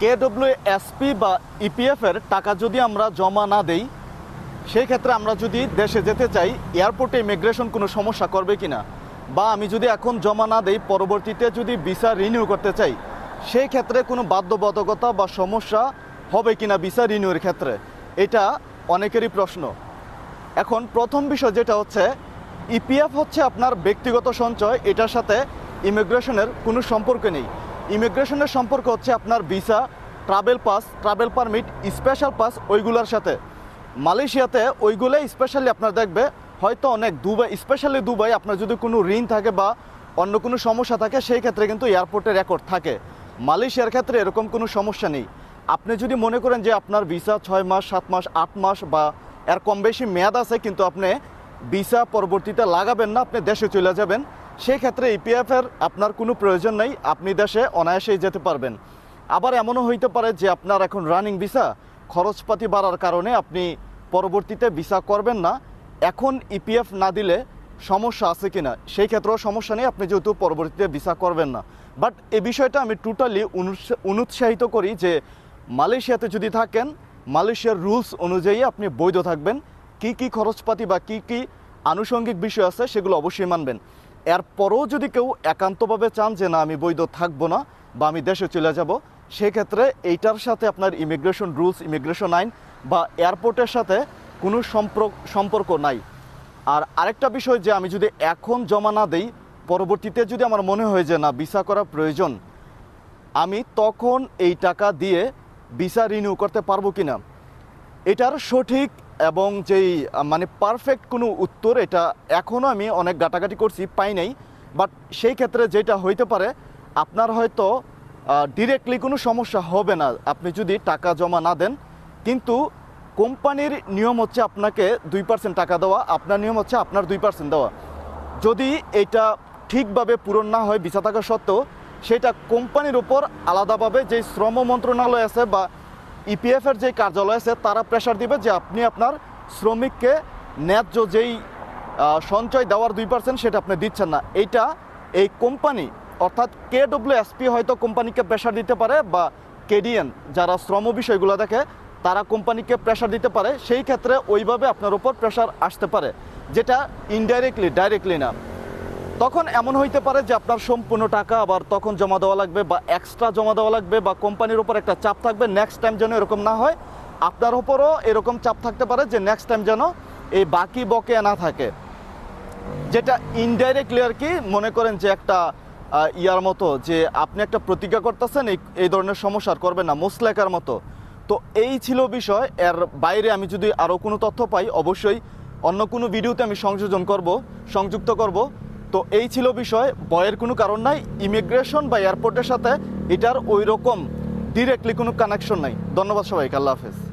কেডব্লিউ SP বা EPF এর টাকা যদি আমরা জমা না দেই, সেই ক্ষেত্রে আমরা যদি দেশে যেতে চাই, এয়ারপোর্টে ইমিগ্রেশন কোনো সমস্যা করবে কিনা? বা আমি যদি এখন জমা না দেই, পরবর্তীতে যদি ভিসা রিনিউ করতে চাই, সেই ক্ষেত্রে কোনো বাধ্যবাধকতা বা সমস্যা হবে কিনা ভিসা রিনিউর ক্ষেত্রে? এটা অনেকেরই প্রশ্ন। এখন প্রথম বিষয় যেটা হচ্ছে, ইপিএফ হচ্ছে আপনার ব্যক্তিগত সঞ্চয়, এটার সাথে ইমিগ্রেশনের কোনো সম্পর্ক নেই। ইমিগ্রেশনের সম্পর্ক হচ্ছে আপনার visa travel pass travel permit special pass ওইগুলোর সাথে। মালয়েশিয়াতে ওইগুলো স্পেশালি আপনার দেখবে, হয়তো অনেক দুবাই স্পেশালি দুবাই আপনার যদি কোনো ঋণ থাকে বা অন্য কোনো সমস্যা থাকে, সেই ক্ষেত্রে কিন্তু এয়ারপোর্টে রেকর্ড থাকে। মালয়েশিয়ার ক্ষেত্রে এরকম কোনো সমস্যা নেই। আপনি যদি মনে করেন যে আপনার ভিসা ছয় মাস, সাত মাস, আট মাস বা এর কম বেশি মেয়াদ আছে, কিন্তু আপনি ভিসা পরবর্তীতে লাগাবেন না, আপনি দেশে চলে যাবেন। সেই ক্ষেত্রে ইপিএফ এর আপনার কোনো প্রয়োজন নেই, আপনি দেশে অনায়াসেই যেতে পারবেন। আবার এমনও হইতে পারে যে আপনার এখন রানিং ভিসা খরচপাতি বাড়ার কারণে আপনি পরবর্তীতে ভিসা করবেন না। এখন ইপিএফ না দিলে সমস্যা আছে কিনা, সেই ক্ষেত্রেও সমস্যা নেই, আপনি যেহেতু পরবর্তীতে ভিসা করবেন না। বাট এই বিষয়টা আমি টোটালি অনুৎসাহিত করি যে মালয়েশিয়াতে যদি থাকেন, মালয়েশিয়ার রুলস অনুযায়ী আপনি বৈধ থাকবেন। কি কি খরচপাতি বা কি কি আনুষঙ্গিক বিষয় আছে, সেগুলো অবশ্যই মানবেন। এরপরও যদি কেউ একান্তভাবে চান যে না, আমি বৈধ থাকব না বা আমি দেশে চলে যাব, সেক্ষেত্রে এইটার সাথে আপনার ইমিগ্রেশন রুলস ইমিগ্রেশন আইন বা এয়ারপোর্টের সাথে কোনো সম্পর্ক সম্পর্ক নাই। আর আরেকটা বিষয় যে, আমি যদি এখন জমা না দিই, পরবর্তীতে যদি আমার মনে হয় যে না ভিসা করা প্রয়োজন, আমি তখন এই টাকা দিয়ে ভিসা রিনিউ করতে পারব কি না এটার সঠিক এবং যেই মানে পারফেক্ট কোনো উত্তর, এটা এখনও আমি অনেক গাটাগাটি করছি, পাই নাই। বাট সেই ক্ষেত্রে যেটা হইতে পারে, আপনার হয়তো ডিরেক্টলি কোনো সমস্যা হবে না। আপনি যদি টাকা জমা না দেন, কিন্তু কোম্পানির নিয়ম হচ্ছে আপনাকে দুই পার্সেন্ট টাকা দেওয়া, আপনার নিয়ম হচ্ছে আপনার দুই পার্সেন্ট দেওয়া। যদি এটা ঠিকভাবে পূরণ না হয় ভিসা থাকা সত্ত্বেও, সেটা কোম্পানির উপর আলাদাভাবে যে শ্রম মন্ত্রণালয় আছে বা ইপিএফ এর যে কার্যালয় আছে, তারা প্রেশার দিবে যে আপনি আপনার শ্রমিককে ন্যায্য যেই সঞ্চয় দেওয়ার দুই পার্সেন্ট সেটা আপনি দিচ্ছেন না। এইটা এই কোম্পানি, অর্থাৎ কে ডব্লিউ এসপি হয়তো কোম্পানিকে প্রেশার দিতে পারে বা কেডিএন, যারা শ্রম বিষয়গুলো দেখে, তারা কোম্পানিকে প্রেশার দিতে পারে। সেই ক্ষেত্রে ওইভাবে আপনার উপর প্রেশার আসতে পারে, যেটা ইনডাইরেক্টলি ডাইরেক্টলি না। তখন এমন হইতে পারে যে আপনার সম্পূর্ণ টাকা আবার তখন জমা দেওয়া লাগবে বা এক্সট্রা জমা দেওয়া লাগবে বা কোম্পানির উপর একটা চাপ থাকবে নেক্সট টাইম যেন এরকম না হয়। আপনার উপরও এরকম চাপ থাকতে পারে যে নেক্সট টাইম যেন এই বাকি বকেয়া না থাকে। যেটা ইনডাইরেক্টলি আর কি? মনে করেন যে একটা ইয়ার মতো যে আপনি একটা প্রতিজ্ঞা করতেছেন, এই এই ধরনের সমস্যা আর করবেন না মুসলেকার মতো। তো এই ছিল বিষয়। এর বাইরে আমি যদি আরও কোনো তথ্য পাই, অবশ্যই অন্য কোনো ভিডিওতে আমি সংযোজন করব, সংযুক্ত করব। তো এই ছিল বিষয়। বয়ের কোনো কারণ নাই। ইমিগ্রেশন বা এয়ারপোর্টের সাথে এটার ওই রকম ডিরেক্টলি কোনো কানেকশন নাই। ধন্যবাদ সবাইকে। আল্লাহ হাফেজ।